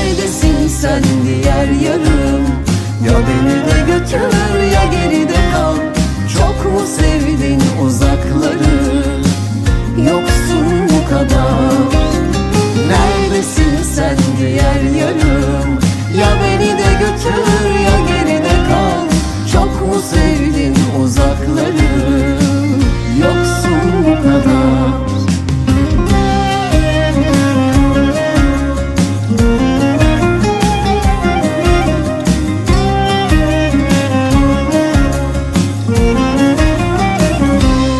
Neredesin sen diğer yarım? Ya beni de götür ya geride kal. Çok mu sevdin uzakları? Yoksun bu kadar